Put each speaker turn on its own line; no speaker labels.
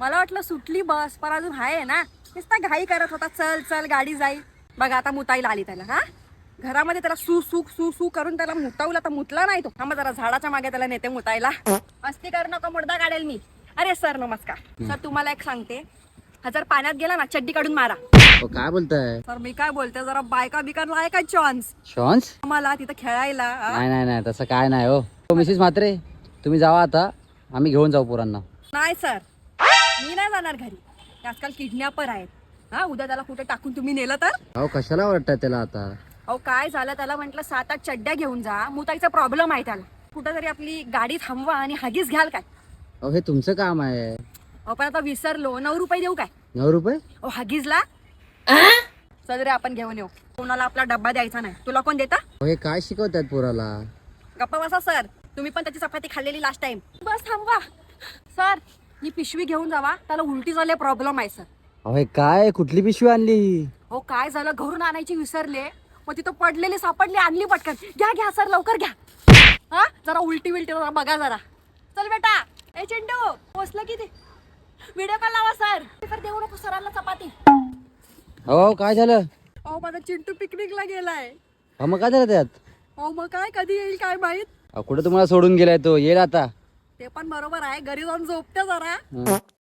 मला वाटलं सुटली बस पण अजून आहे ना. नुसता घाई करत होता चल चल गाडी जाईल. बघा आता मुताईला आली त्याला हा? घरामध्ये त्याला सू सू सू सू करून त्याला मुतावला तर मुतला नाही तो. हा मग जरा झाडाच्या मागे त्याला नेते मुतायला. मस्ती करू नको मुडदा काढेल मी. अरे सर नमस्कार. सर तुम्हाला एक सांगते. हा जर पाण्यात गेला ना चड्डी काढून मारा.
हो काय बोलताय?
सर मी काय बोलते जरा बायका बिकांना आहे काय चान्स
शॉन्स?
आम्हाला तिथं खेळायला?
नाही नाही नाही तसं काय नाही हो. हो मिसेस म्हात्रे तुम्ही जावा आता. आम्ही घेऊन जाऊ पोरांना.
नाही सर. मी नाही जाणार घरी. आजकाल किडनॅपर आहेत. हा उद्या त्याला कुठे टाकून तुम्ही नेलं तर?
अहो कशाला वाटतंय त्याला आता?
अहो काय झालं? त्याला म्हटलं सात आठ चड्ड्या घेऊन जा. मुताईचा प्रॉब्लेम आहे त्याला. कुठं तरी आपली गाडी थांबवा आणि हगीच घ्याल काय?
अहो हे तुमचं काम आहे.
अहो पण आता विसरलो. नऊ रुपये देऊ काय?
नऊ रुपये?
अहो हगीजला चल रे आपण घेऊन येऊ. कोणाला आपला डब्बा द्यायचा नाही. तुला कोण देता?
अहो हे काय शिकवतात पोराला?
गप्पा बसा सर. तुम्ही पण त्याची चपाती खाल्लेली लास्ट टाइम बस थांबवा. सर ही पिशवी घेऊन जावा त्याला उलटी झाले प्रॉब्लेम आहे सर
अहो हे काय? कुठली पिशवी आणली?
हो काय झालं? घरून आणायची विसरले. मग तिथं पडलेली सापडली आणली पटकन. घ्या घ्या सर लवकर घ्या. हा? जरा उलटी विलटी जरा बघा जरा. चल बेटा. ए चिंटू पोचलं की ते व्हिडिओ कॉल लावा सर सर देऊ नको सरांना चपाती.
हो काय झालं?
अहो माझा चिंटू पिकनिकला गेलाय.
मग काय झालं त्यात?
अहो मग काय कधी येईल काय माहीत?
अहो कुठं तुम्हाला सोडून गेलाय तो? येईल आता.
ते पण बरोबर आहे. घरी जाऊन झोपते जरा.